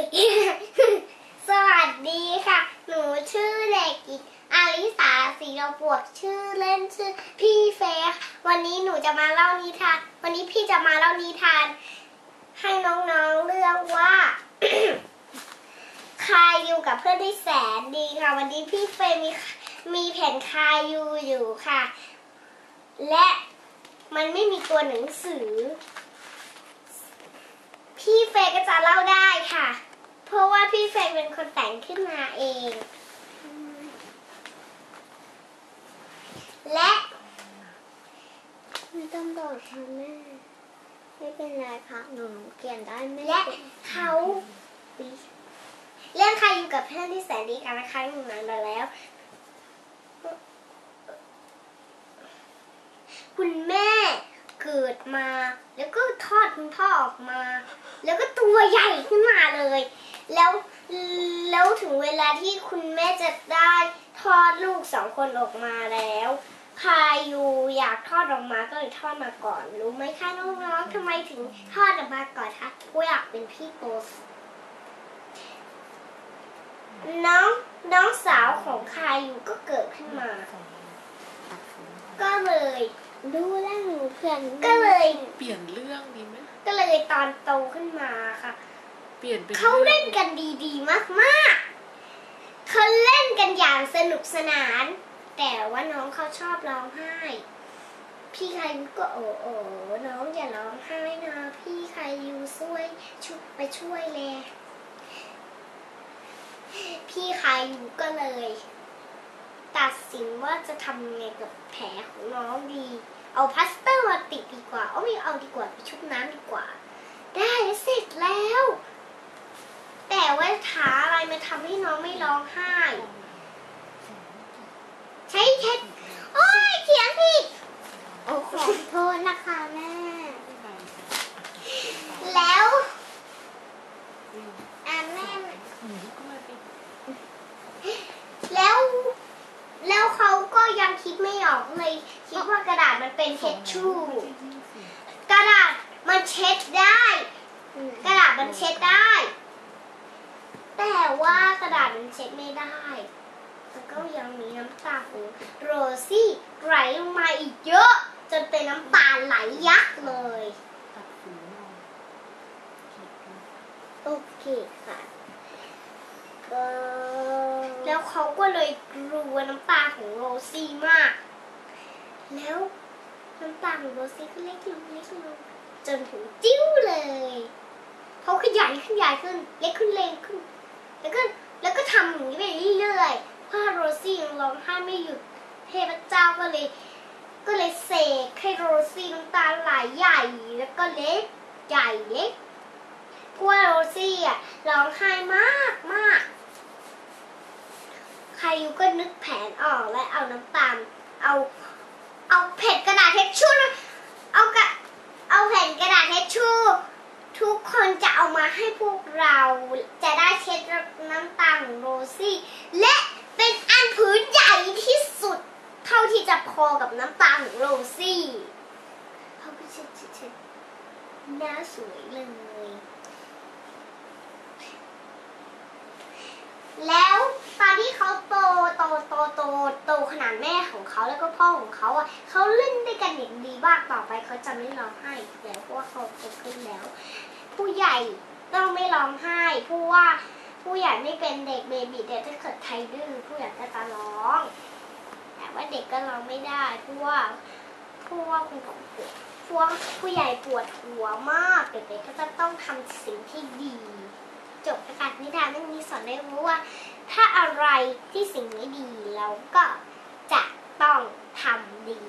สวัสดีค่ะ หนูชื่อเด็กหญิงอาริสาสีเราบวกชื่อเล่นชื่อพี่เฟยค่ะวันนี้หนูจะมาเล่านิทาน วันนี้พี่จะมาเล่านิทาน ให้น้องๆเรื่องว่า คายูกับเพื่อนที่แสนดีค่ะ วันนี้พี่เฟยมีมีแผ่นคายูอยู่ค่ะ และมันไม่มีตัวหนังสือ พี่เฟยก็จะเล่าได้ พราะว่าพี่เฟยเป็นคนแต่งขึ้นมาเอง และไม่ต้องบอกค่ะแม่ ไม่เป็นไรค่ะหนูเขียนได้ไม่และเขาเรื่องใครอยู่กับเพื่อนที่แสนดีกันนะคะหนึ่งนานมาแล้ว คุณแม่เกิดมา แล้วก็ทอดคุณพ่อออกมา แล้วก็ตัวใหญ่ขึ้นมาเลย แล้วแล้วถึงเวลาที่คุณแม่จะได้ทอดลูกสองคนออกมาแล้วพายูอยากทอดออกมาก็เลยทอดมาก่อน รู้ไหมคะน้องๆทำไมถึงทอดออกมาก่อนคะเพราะอยากเป็นพี่โตสน้องน้องสาวของคายูก็เกิดขึ้นมา ก็เลยดูแลวหนูเขียนก็เลยเปลี่ยนเรื่องดีไหมก็เลยตอนโตขึ้นมาค่ะ เปลี่ยนเป็นเขาเล่นกันดีๆมากๆเขาเล่นกันอย่างสนุกสนาน แต่ว่าน้องเขาชอบร้องไห้ พี่ใครยูก็โอ้โอ้น้องอย่าร้องไห้นะพี่ใครยูช่วยชุบไปช่วยเลยพี่ใครยูก็เลย ตัดสินว่าจะทำไงกับแผลของน้องดี เอาพลาสเตอร์มาติดดีกว่า เอาไม่เอาดีกว่าไปชุบน้ำดีกว่า ได้เสร็จแล้ว แต่ว่าถาอะไรมาทำให้น้องไม่ร้องไห้ ใช้เท็ดโอ้ยเขียนผิดโอ้ขอโทษนะคะแม่ แล้วอ่าแม่แล้ว แล้วเขาก็ยังคิดไม่ออกเลย คิดว่ากระดาษมันเป็นเท็ดชู่ กระดาษมันเช็ดได้ กระดาษมันเช็ดได้ แต่ว่ากระดาษมันเช็ดไม่ได้แล้วก็ยังมีน้ำตาของโรซี่ไหลลงมาอีกเยอะ จนเป็นน้ำตาไหลยักษ์เลยโอเคค่ะก็แล้วเขาก็เลยกลัวน้ำตาของโรซี่มาก แล้วน้ำตาของโรซี่ก็เล็กลงเล็กลงจนถึงจิ้วเลยเขาขยายขยายขึ้น เล็กขึ้นเล็กขึ้น ซี่ยังร้องไห้ไม่หยุดเทพเจ้าก็เลย ก็เลยเสกให้โรซี่น้ำตาไหลใหญ่แล้วก็เล็กใหญ่เล็กเพราะว่าโรซี่อะร้องไห้มากมากใครอยู่ก็นึกแผนออกและเอาน้ำตาลเอาเอาแผ่นกระดาษเทชชู่เอากระเอาแผ่นกระดาษเทชชู่ทุกคนจะเอามาให้พวกเราจะได้เช็ดน้ำตาของโรซี่ และ เป็นอันผืนใหญ่ที่สุด เท่าที่จะพอกับน้ำตาของโรซี่เขาก็เช็ดเช็ดเช็ดหน้าสวยเลย แล้วตอนที่เขาโตโตโตโตโตขนาดแม่ของเขาแล้วก็พ่อของเขาอะเขาเล่นด้วยกันอย่างดีมากต่อไปเขาจะไม่ร้องไห้แล้วเพราะว่าเขาโตขึ้นแล้ว ผู้ใหญ่ต้องไม่ร้องไห้เพราะว่า ผู้ใหญ่ไม่เป็นเด็กเบบีแต่ถ้าเกิดใครดื้อผู้ใหญ่ก็จะร้อง แต่ว่าเด็กก็ร้องไม่ได้เพราะว่าเพราะว่าคุณของปวดเพราะว่าผู้ใหญ่ปวดหัวมากเด็กๆก็จะต้องทำสิ่งที่ดี จบประกาศนิทานเรื่องนี้สอนได้รู้ว่า ถ้าอะไรที่สิ่งไม่ดีเราก็จะต้องทำดี